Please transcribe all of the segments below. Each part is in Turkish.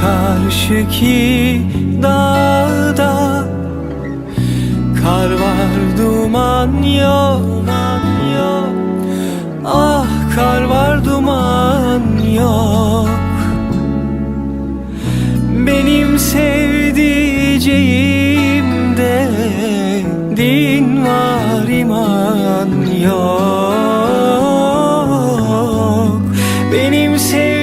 karşıki dağda. Kar var duman yok, yok. Ah kar var duman yok. Benim sevdiceğimde din var iman yok. Benim sevdiceğimde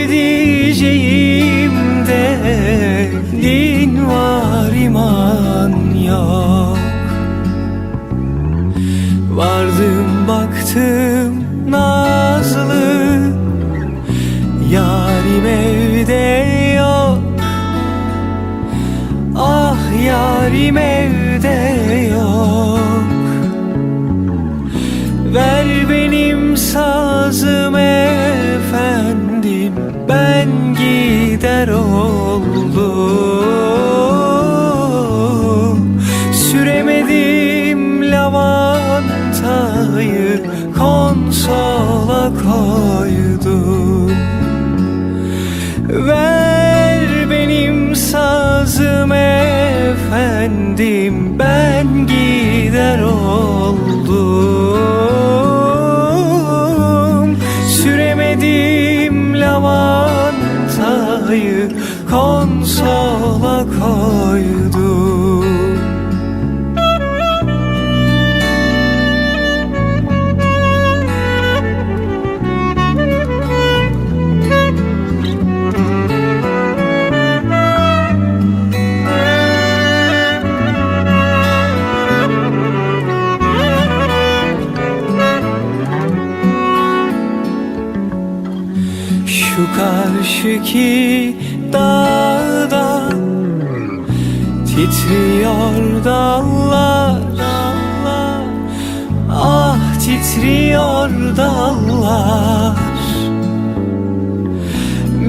var iman yok. Vardım baktım nazlı. Yarim evde yok. Ah yarim evde lavantayı Konsola koydum Ver benim sazım efendim Ben gider oldum. Süremedim lavantayı Konsola koydum karşıki dağda Titriyor dallar dallar. Ah titriyor dallar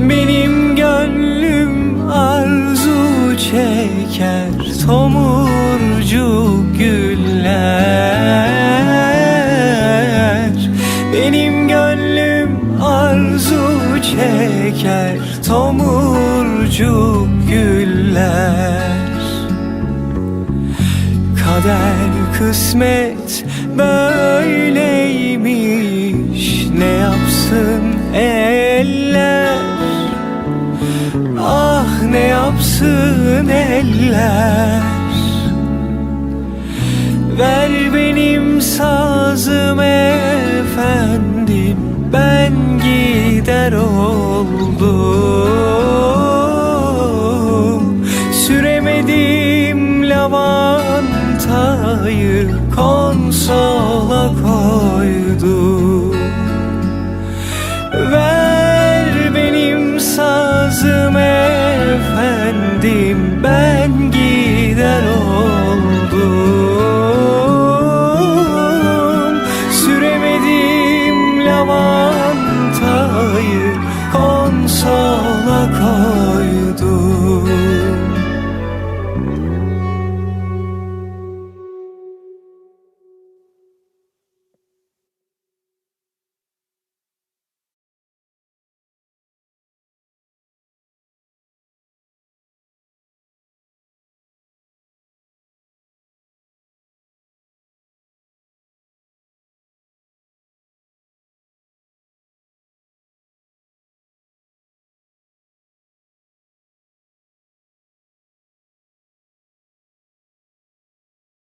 Benim gönlüm arzu çeker Tomurcuk güller Benim gönlüm arzu çeker Tomurcuk güller. Kader kısmet böyleymiş Ne yapsın eller? Ah ne yapsın eller? Ver benim sazım lavantayı Konsola koydum Ver benim sazım efendim Ben